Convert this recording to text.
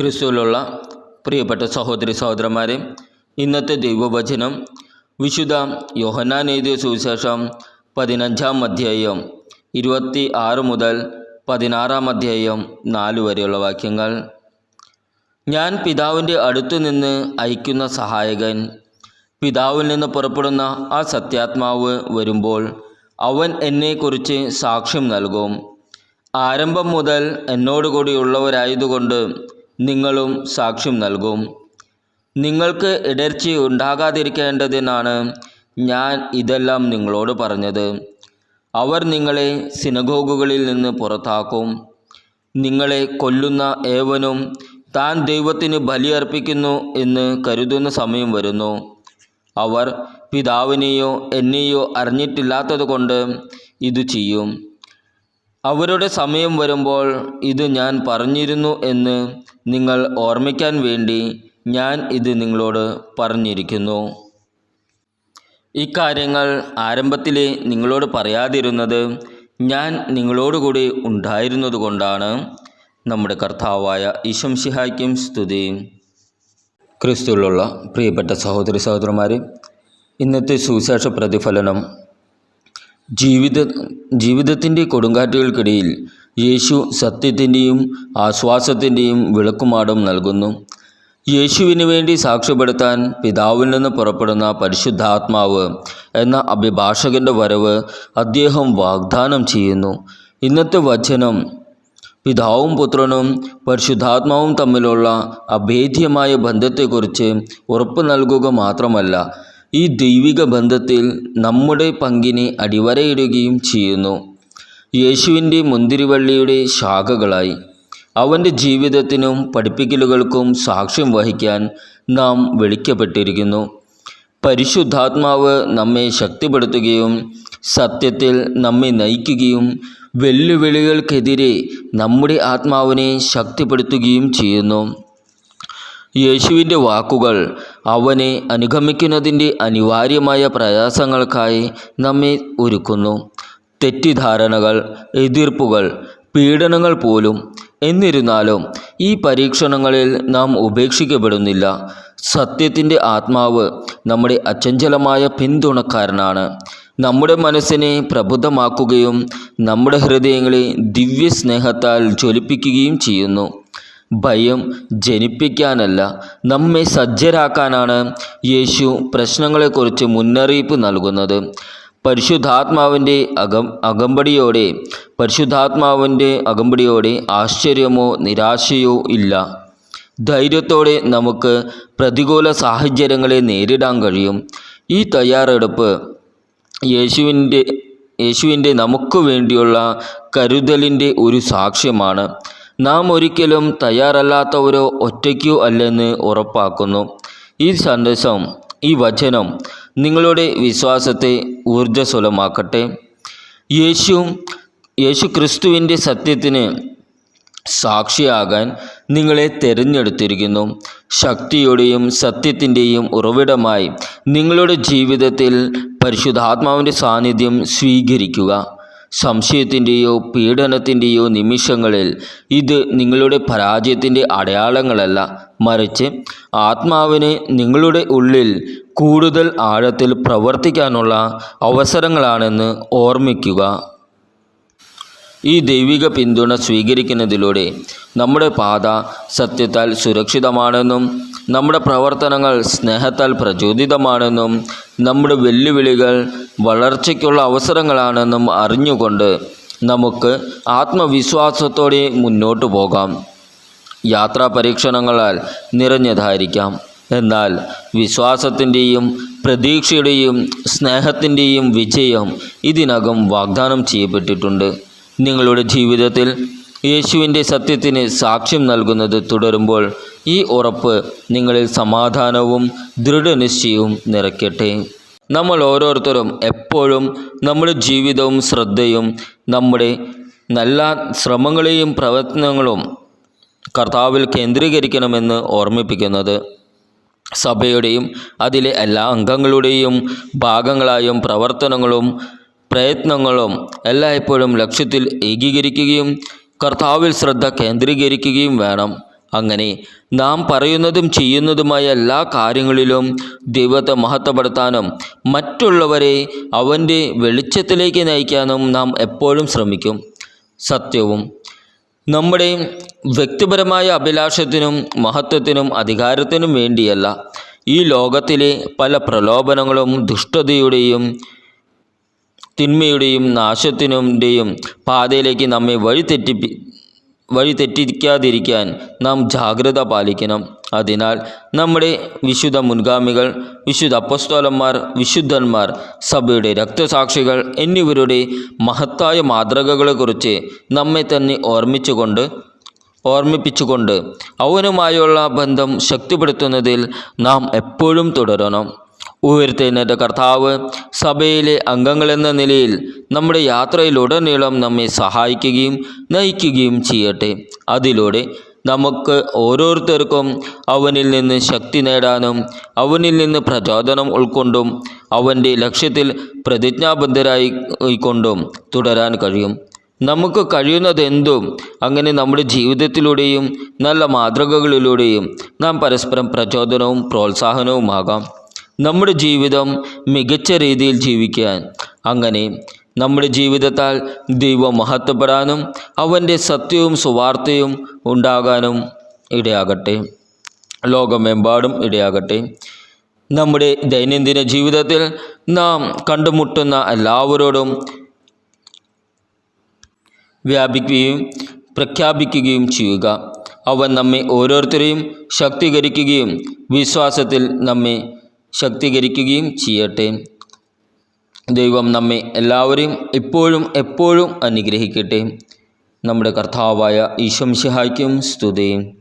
ക്രിസ്തുവിലുള്ള പ്രിയപ്പെട്ട സഹോദരി സഹോദരന്മാരെ ഇന്നത്തെ ദൈവവചനം വിശുദ്ധ യോഹന്നാൻ എഴുതിയ സുവിശേഷം പതിനഞ്ചാം അധ്യായം ഇരുപത്തി ആറ് മുതൽ പതിനാറാം അധ്യായം നാല് വരെയുള്ള വാക്യങ്ങൾ. ഞാൻ പിതാവിന്റെ അടുത്തു നിന്ന് അയക്കുന്ന സഹായകൻ പിതാവിൽ നിന്ന് പുറപ്പെടുന്ന ആ സത്യാത്മാവ് വരുമ്പോൾ അവൻ എന്നെക്കുറിച്ച് സാക്ഷ്യം നൽകും. ആരംഭം മുതൽ എന്നോടുകൂടിയുള്ളവരായതുകൊണ്ട് നിങ്ങളും സാക്ഷ്യം നൽകും. നിങ്ങൾക്ക് ഇടർച്ച ഉണ്ടാകാതിരിക്കേണ്ടതിനാണ് ഞാൻ ഇതെല്ലാം നിങ്ങളോട് പറഞ്ഞത്. അവർ നിങ്ങളെ സിനഗോഗുകളിൽ നിന്ന് പുറത്താക്കും. നിങ്ങളെ കൊല്ലുന്ന ഏവനും താൻ ദൈവത്തിന് ബലിയർപ്പിക്കുന്നു എന്ന് കരുതുന്ന സമയം വരുന്നു. അവർ പിതാവിനെയോ എന്നെയോ അറിഞ്ഞിട്ടില്ലാത്തതുകൊണ്ട് ഇത് ചെയ്യും. അവരുടെ സമയം വരുമ്പോൾ ഇത് ഞാൻ പറഞ്ഞിരുന്നു എന്ന് നിങ്ങൾ ഓർമ്മിക്കാൻ വേണ്ടി ഞാൻ ഇത് നിങ്ങളോട് പറഞ്ഞിരിക്കുന്നു. ഇക്കാര്യങ്ങൾ ആരംഭത്തിൽ നിങ്ങളോട് പറയാതിരുന്നത് ഞാൻ നിങ്ങളോടുകൂടി ഉണ്ടായിരുന്നതുകൊണ്ടാണ്. നമ്മുടെ കർത്താവായ ഈശംഷിഹായ്ക്കും സ്തുതി. ക്രിസ്തുവിലുള്ള പ്രിയപ്പെട്ട സഹോദരി സഹോദരന്മാരെ ഇന്നത്തെ സുവിശേഷ പ്രതിഫലനം ജീവിത ജീവിതത്തിന്റെ കൊടുങ്കാറ്റുകൾക്കിടയിൽ യേശു സത്യത്തിന്റെയും ആശ്വാസത്തിന്റെയും വിളക്കുമാടം നൽകുന്നു. യേശുവിന് വേണ്ടി സാക്ഷ്യപ്പെടുത്താൻ പിതാവിൽ നിന്ന് പുറപ്പെടുന്ന പരിശുദ്ധാത്മാവ് എന്ന അഭിഭാഷകന്റെ വരവ് അദ്ദേഹം വാഗ്ദാനം ചെയ്യുന്നു. ഇന്നത്തെ വചനം പിതാവും പുത്രനും പരിശുദ്ധാത്മാവും തമ്മിലുള്ള അഭേദ്യമായ ബന്ധത്തെക്കുറിച്ച് ഉറപ്പ് നൽകുക മാത്രമല്ല ഈ ദൈവിക ബന്ധത്തിൽ നമ്മുടെ പങ്കിനെ അടിവരയിടുകയും ചെയ്യുന്നു. യേശുവിന്റെ മുന്തിരിവള്ളിയുടെ ശാഖകളായി അവന്റെ ജീവിതത്തിനും പഠിപ്പിക്കലുകൾക്കും സാക്ഷ്യം വഹിക്കാൻ നാം വിളിക്കപ്പെട്ടിരിക്കുന്നു. പരിശുദ്ധാത്മാവ് നമ്മെ ശക്തിപ്പെടുത്തുകയും സത്യത്തിൽ നമ്മെ നയിക്കുകയും വെല്ലുവിളികൾക്കെതിരെ നമ്മുടെ ആത്മാവിനെ ശക്തിപ്പെടുത്തുകയും ചെയ്യുന്നു. യേശുവിന്റെ വാക്കുകൾ അവനെ അനുഗമിക്കുന്നതിന്റെ അനിവാര്യമായ പ്രയാസങ്ങൾക്കായി നമ്മെ ഒരുക്കുന്നു. തെറ്റിദ്ധാരണകൾ എതിർപ്പുകൾ പീഡനങ്ങൾ പോലും എന്നിരുന്നാലും ഈ പരീക്ഷണങ്ങളിൽ നാം ഉപേക്ഷിക്കപ്പെടുന്നില്ല. സത്യത്തിന്റെ ആത്മാവ് നമ്മുടെ അചഞ്ചലമായ പിന്തുണക്കാരനാണ്. നമ്മുടെ മനസ്സിനെ പ്രബുദ്ധമാക്കുകയും നമ്മുടെ ഹൃദയങ്ങളെ ദിവ്യ സ്നേഹത്താൽ ജ്വലിപ്പിക്കുകയും ചെയ്യുന്നു. ഭയം ജനിപ്പിക്കാനല്ല നമ്മെ സജ്ജരാക്കാനാണ് യേശു പ്രശ്നങ്ങളെക്കുറിച്ച് മുന്നറിയിപ്പ് നൽകുന്നത്. പരിശുദ്ധാത്മാവിന്റെ അകം അകമ്പടിയോടെ പരിശുദ്ധാത്മാവിന്റെ അകമ്പടിയോടെ ആശ്ചര്യമോ നിരാശയോ ഇല്ല. ധൈര്യത്തോടെ നമുക്ക് പ്രതികൂല സാഹചര്യങ്ങളെ നേരിടാൻ കഴിയും. ഈ തയ്യാറെടുപ്പ് യേശുവിന്റെ യേശുവിന്റെ നമുക്ക് വേണ്ടിയുള്ള കരുതലിന്റെ ഒരു സാക്ഷ്യമാണ്. നാം ഒരിക്കലും തയ്യാറല്ലാത്തവരോ ഒറ്റയ്ക്കോ അല്ലെന്ന് ഉറപ്പാക്കുന്നു. ഈ സന്ദേശം ഈ വചനം നിങ്ങളുടെ വിശ്വാസത്തെ ഊർജസ്വലമാക്കട്ടെ. യേശു യേശു ക്രിസ്തുവിന്റെ സത്യത്തിന് സാക്ഷിയാകാൻ നിങ്ങളെ തിരഞ്ഞെടുത്തിരിക്കുന്നു. ശക്തിയുടെയും സത്യത്തിന്റെയും ഉറവിടമായി നിങ്ങളുടെ ജീവിതത്തിൽ പരിശുദ്ധാത്മാവിന്റെ സാന്നിധ്യം സ്വീകരിക്കുക. സംശയത്തിന്റെയോ പീഡനത്തിന്റെയോ നിമിഷങ്ങളിൽ ഇത് നിങ്ങളുടെ പരാജയത്തിന്റെ അടയാളങ്ങളല്ല. മറിച്ച് ആത്മാവിനെ നിങ്ങളുടെ ഉള്ളിൽ കൂടുതൽ ആഴത്തിൽ പ്രവർത്തിക്കാനുള്ള അവസരങ്ങളാണെന്ന് ഓർമ്മിക്കുക. ഈ ദൈവിക പിന്തുണ സ്വീകരിക്കുന്നതിലൂടെ നമ്മുടെ പാത സത്യത്താൽ സുരക്ഷിതമാണെന്നും നമ്മുടെ പ്രവർത്തനങ്ങൾ സ്നേഹത്താൽ പ്രചോദിതമാണെന്നും നമ്മുടെ വെല്ലുവിളികൾ വളർച്ചയ്ക്കുള്ള അവസരങ്ങളാണെന്നും അറിഞ്ഞുകൊണ്ട് നമുക്ക് ആത്മവിശ്വാസത്തോടെ മുന്നോട്ടു പോകാം. യാത്രാ പരീക്ഷണങ്ങളാൽ നിറഞ്ഞതായിരിക്കാം. എന്നാൽ വിശ്വാസത്തിന്റെയും പ്രതീക്ഷയുടെയും സ്നേഹത്തിന്റെയും വിജയം ഇതിനകം വാഗ്ദാനം ചെയ്യപ്പെട്ടിട്ടുണ്ട്. നിങ്ങളുടെ ജീവിതത്തിൽ യേശുവിന്റെ സത്യത്തിന് സാക്ഷ്യം നൽകുന്നത് തുടരുമ്പോൾ ഈ ഉറപ്പ് നിങ്ങളിൽ സമാധാനവും ദൃഢനിശ്ചയവും നിറയ്ക്കട്ടെ. നമ്മൾ ഓരോരുത്തരും എപ്പോഴും നമ്മുടെ ജീവിതവും ശ്രദ്ധയും നമ്മുടെ നല്ല ശ്രമങ്ങളെയും പ്രവർത്തനങ്ങളും കർത്താവിൽ കേന്ദ്രീകരിക്കണമെന്ന് ഓർമ്മിപ്പിക്കുന്നത് സഭയുടെയും അതിലെ എല്ലാ അംഗങ്ങളുടെയും ഭാഗങ്ങളായും പ്രവർത്തനങ്ങളും പ്രയത്നങ്ങളും എല്ലായ്പ്പോഴും ലക്ഷ്യത്തിൽ ഏകീകരിക്കുകയും കർത്താവിൽ ശ്രദ്ധ കേന്ദ്രീകരിക്കുകയും വേണം. അങ്ങനെ നാം പറയുന്നതും ചെയ്യുന്നതുമായ എല്ലാ കാര്യങ്ങളിലും ദൈവത്തെ മഹത്വപ്പെടുത്താനും മറ്റുള്ളവരെ അവന്റെ വെളിച്ചത്തിലേക്ക് നയിക്കാനും നാം എപ്പോഴും ശ്രമിക്കും. സത്യവും നമ്മുടെ വ്യക്തിപരമായ അഭിലാഷത്തിനും മഹത്വത്തിനും അധികാരത്തിനും വേണ്ടിയല്ല. ഈ ലോകത്തിലെ പല പ്രലോഭനങ്ങളും ദുഷ്ടതയുടെയും തിന്മയുടെയും നാശത്തിനുടെയും പാതയിലേക്ക് നമ്മെ വഴിതെറ്റിപ്പി വഴിതെറ്റിക്കാതിരിക്കാൻ നാം ജാഗ്രത പാലിക്കണം. അതിനാൽ നമ്മുടെ വിശുദ്ധ മുൻഗാമികൾ വിശുദ്ധ അപ്പസ്തോലന്മാർ വിശുദ്ധന്മാർ സഭയുടെ രക്തസാക്ഷികൾ എന്നിവരുടെ മഹത്തായ മാതൃകകളെക്കുറിച്ച് നമ്മെ തന്നെ ഓർമ്മിച്ചുകൊണ്ട് ഓർമ്മിപ്പിച്ചുകൊണ്ട് അവനുമായുള്ള ബന്ധം ശക്തിപ്പെടുത്തുന്നതിൽ നാം എപ്പോഴും തുടരണം. ഉയർത്തെഴുന്നേറ്റ കർത്താവ് സഭയിലെ അംഗങ്ങളെന്ന നിലയിൽ നമ്മുടെ യാത്രയിലുടനീളം നമ്മെ സഹായിക്കുകയും നയിക്കുകയും ചെയ്യട്ടെ. അതിലൂടെ നമുക്ക് ഓരോരുത്തർക്കും അവനിൽ നിന്ന് ശക്തി നേടാനും അവനിൽ നിന്ന് പ്രചോദനം ഉൾക്കൊണ്ടും അവന്റെ ലക്ഷ്യത്തിൽ പ്രതിജ്ഞാബദ്ധരായി കൊണ്ടും തുടരാൻ കഴിയും. നമുക്ക് കഴിയുന്നതെന്തും അങ്ങനെ നമ്മുടെ ജീവിതത്തിലൂടെയും നല്ല മാതൃകകളിലൂടെയും നാം പരസ്പരം പ്രചോദനവും പ്രോത്സാഹനവുമാകാം. നമ്മുടെ ജീവിതം മികച്ച രീതിയിൽ ജീവിക്കാൻ. അങ്ങനെ നമ്മുടെ ജീവിതത്താൽ ദൈവം മഹത്വപ്പെടാനും അവന്റെ സത്യവും സുവാർത്തയും ഉണ്ടാകാനും ഇടയാകട്ടെ. ലോകമെമ്പാടും ഇടയാകട്ടെ. നമ്മുടെ ദൈനംദിന ജീവിതത്തിൽ നാം കണ്ടുമുട്ടുന്ന എല്ലാവരോടും വ്യാപിക്കുകയും പ്രഖ്യാപിക്കുകയും ചെയ്യുക. അവൻ നമ്മെ ഓരോരുത്തരെയും ശക്തീകരിക്കുകയും വിശ്വാസത്തിൽ നമ്മെ ശക്തീകരിക്കുകയും ചെയ്യട്ടെ. ദൈവം നമ്മെ എല്ലാവരെയും എപ്പോഴും എപ്പോഴും അനുഗ്രഹിക്കട്ടെ. നമ്മുടെ കർത്താവായ ഈശ്വംശിഹായ്ക്കും സ്തുതിയും.